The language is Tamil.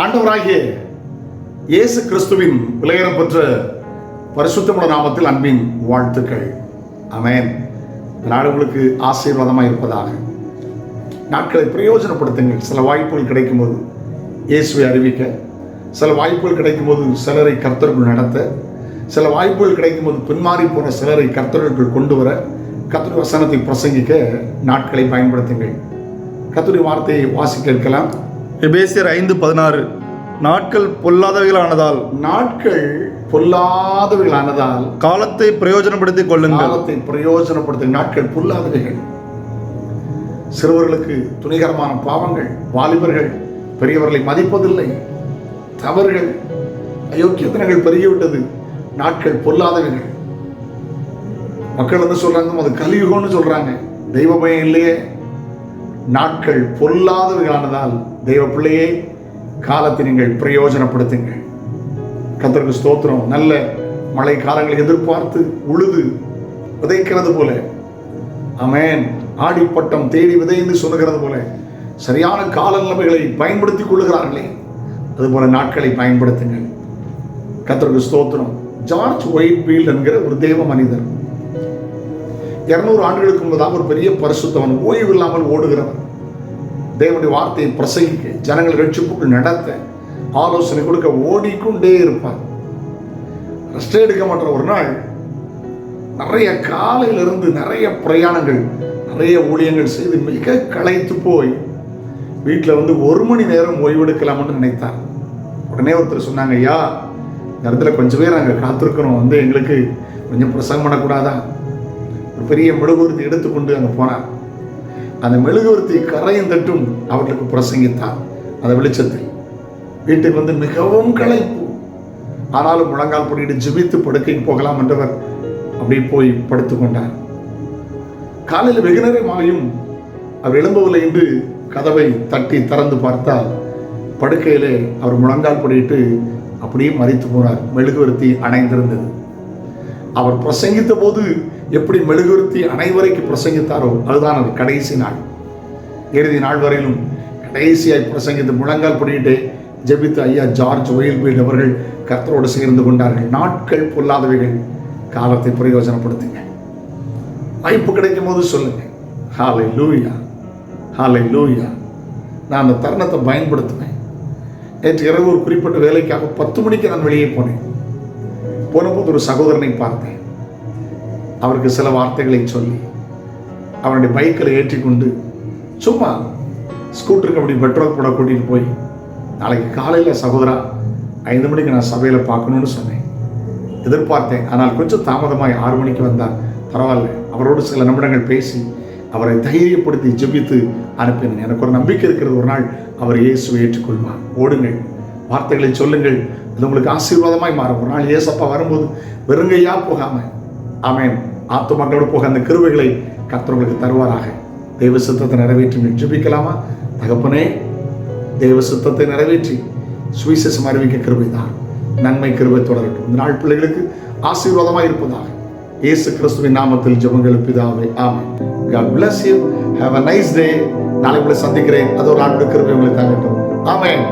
ஆண்டவராகிய இயேசு கிறிஸ்துவின் விலையேறம் பெற்ற பரிசுத்தமுள்ள நாமத்தில் அன்பின் வாழ்த்துக்கள். அமேன் நாடுகளுக்கு ஆசீர்வாதமாக இருப்பதாக. நாட்களை பிரயோஜனப்படுத்துங்கள். சில வாய்ப்புகள் கிடைக்கும்போது இயேசுவை அறிவிக்க. சில வாய்ப்புகள் கிடைக்கும்போது சிலரை கர்த்தர்கள் நடத்த. சில வாய்ப்புகள் கிடைக்கும்போது பின்மாறி போன சிலரை கர்த்தர்களுக்குள் கொண்டு வர கர்த்தர் வசனத்தை பிரசங்கிக்க நாட்களை பயன்படுத்துங்கள். கர்த்தருடைய வார்த்தையை வாசிக்க இருக்கலாம். எபேசியர் ஐந்து பதினாறு நாட்கள் பொல்லாதவைகளானதால் நாட்கள் பொல்லாதவைகளானதால் காலத்தை பிரயோஜனப்படுத்திக் கொள்ளுங்கள். காலத்தை பிரயோஜனப்படுத்த நாட்கள் பொல்லாதவைகள். சிறுவர்களுக்கு துணிகரமான பாவங்கள் வாலிபர்கள் பெரியவர்களை மதிப்பதில்லை. தவறுகள் அயோக்கியத்தனங்கள் பெருகிவிட்டது. நாட்கள் பொல்லாதவைகள். மக்கள் என்ன சொல்றாங்க அது கலியுகம்னு சொல்றாங்க. தெய்வ பயம் இல்லையே. நாட்கள் பொல்லாதவர்களானதால் தெய்வ பிள்ளையே காலத்தை நீங்கள் பிரயோஜனப்படுத்துங்கள். கத்தருக்கு ஸ்தோத்திரம். நல்ல மழை காலங்களை எதிர்பார்த்து உழுது விதைக்கிறது போல. அமேன் ஆடிப்பட்டம் தேடி விதைந்து சொல்லுகிறது போல. சரியான கால நிலைமைகளை பயன்படுத்திக் கொள்ளுகிறார்களே. அதுபோல நாட்களை பயன்படுத்துங்கள். கத்தருக்கு ஸ்தோத்திரம். ஜார்ஜ் ஒயிட்பீல்ட் என்கிற ஒரு தேவ மனிதர் இரநூறு ஆண்டுகளுக்கு முன்பதாக ஒரு பெரிய பரிசுத்தவன் ஓய்வு இல்லாமல் ஓடுகிறவன். தேவனுடைய வார்த்தையை பிரசங்கிக்க ஜனங்கள் ரட்சிப்புக்கு நடத்த ஆலோசனை கொடுக்க ஓடிக்கொண்டே இருப்பார் ரெஸ்ட் எடுக்க மாட்ட ஒரு நாள் நிறைய காலையிலிருந்து நிறைய பிரயாணங்கள் நிறைய ஊழியங்கள் செய்து மிக களைத்து போய் வீட்டில் வந்து ஒரு மணி நேரம் ஓய்வெடுக்கலாம்னு நினைத்தார். உடனே ஒருத்தர் சொன்னாங்க ஐயா இந்த இடத்துல கொஞ்சம் பேர் அங்கே காத்திருக்கிறோம் வந்து எங்களுக்கு கொஞ்சம் பிரசங்கம் பண்ணக்கூடாதா? பெரிய மெழுகுவர்த்தி எடுத்துக்கொண்டு அங்கே போனார் அந்த மெழுகுவர்த்தி கரையும் தட்டும் அவர்களுக்கு பிரசங்கித்தார் அந்த வெளிச்சத்தில் வீட்டுக்கு வந்து மிகவும் களைப்பு. ஆனாலும் முழங்கால் பொடியிட்டு ஜிபித்து படுக்கைக்கு போகலாம் என்றவர் அப்படி போய் படுத்துக் கொண்டார். காலையில் வெகு நேரமாயும் அவர் எழும்பவில்லை என்று கதவை தட்டி திறந்து பார்த்தால் படுக்கையிலே அவர் முழங்கால் பொடியிட்டு அப்படியே மறித்து போனார். மெழுகுவர்த்தி அணைந்திருந்தது. அவர் பிரசங்கித்த போது எப்படி மெழுகுறுத்தி அனைவரைக்கு பிரசங்கித்தாரோ அதுதான் அது கடைசி நாள். இறுதி நாள் வரையிலும் கடைசியாய் பிரசங்கித்து முழங்கால் பண்ணிட்டு ஜெபித்து ஐயா ஜார்ஜ் ஒயில்பீல்ட் அவர்கள் கர்த்தரோடு சேர்ந்து கொண்டார்கள். நாட்கள் பொல்லாதவைகள். காலத்தை பிரயோஜனப்படுத்துங்க. வாய்ப்பு கிடைக்கும் போது சொல்லுங்க. ஹாலை லூயா ஹாலை லூயா நான் அந்த தருணத்தை பயன்படுத்துவேன். நேற்று இரவு ஒரு குறிப்பிட்ட வேலைக்காக பத்து மணிக்கு நான் வெளியே போனேன். போனபோது ஒரு சகோதரனை பார்த்தேன். அவருக்கு சில வார்த்தைகளை சொல்லி அவனுடைய பைக்கில் ஏற்றி கொண்டு சும்மா ஸ்கூட்டருக்கு அப்படி பெட்ரோல் போட கூட்டிகிட்டு போய் நாளைக்கு காலையில் சகோதரா ஐந்து மணிக்கு நான் சபையில் பார்க்கணும்னு சொன்னேன். எதிர்பார்த்தேன். ஆனால் கொஞ்சம் தாமதமாக ஆறு மணிக்கு வந்தார். பரவாயில்ல. அவரோடு சில நிமிடங்கள் பேசி அவரை தைரியப்படுத்தி ஜெபித்து அனுப்பினேன். எனக்கு ஒரு நம்பிக்கை இருக்கிறது. ஒரு நாள் அவர் இயேசுவை ஏற்றுக்கொள்வார். ஓடுங்கள். வார்த்தைகளை சொல்லுங்கள். அது உங்களுக்கு ஆசீர்வாதமாய் மாறும். ஒரு நாள் ஏசப்பா வரும்போது வெறுங்கையா போகாம. ஆமேன். ஆத்து மக்களோடு போக அந்த கிருவைகளை கர்த்தர்களுக்கு தருவாராக. தெய்வ சித்தத்தை நிறைவேற்றி ஜெபிக்கலாமா? தகப்பனே தெய்வ சித்தத்தை நிறைவேற்றி சுவிசேஷம் அறிவிக்க கிருபைதான் நன்மை கிருபை தொடரட்டும். இந்த நாள் பிள்ளைகளுக்கு ஆசீர்வாதமாக இருப்பதாக. இயேசு கிறிஸ்துவின் நாமத்தில் ஜெபங்கள் பிதாவே ஆமென். God bless you. Have a nice day. நாளை சந்திக்கிறேன். அது ஒரு ஆண்டு கிருபை உங்களை தாங்கட்டும் ஆமேன்.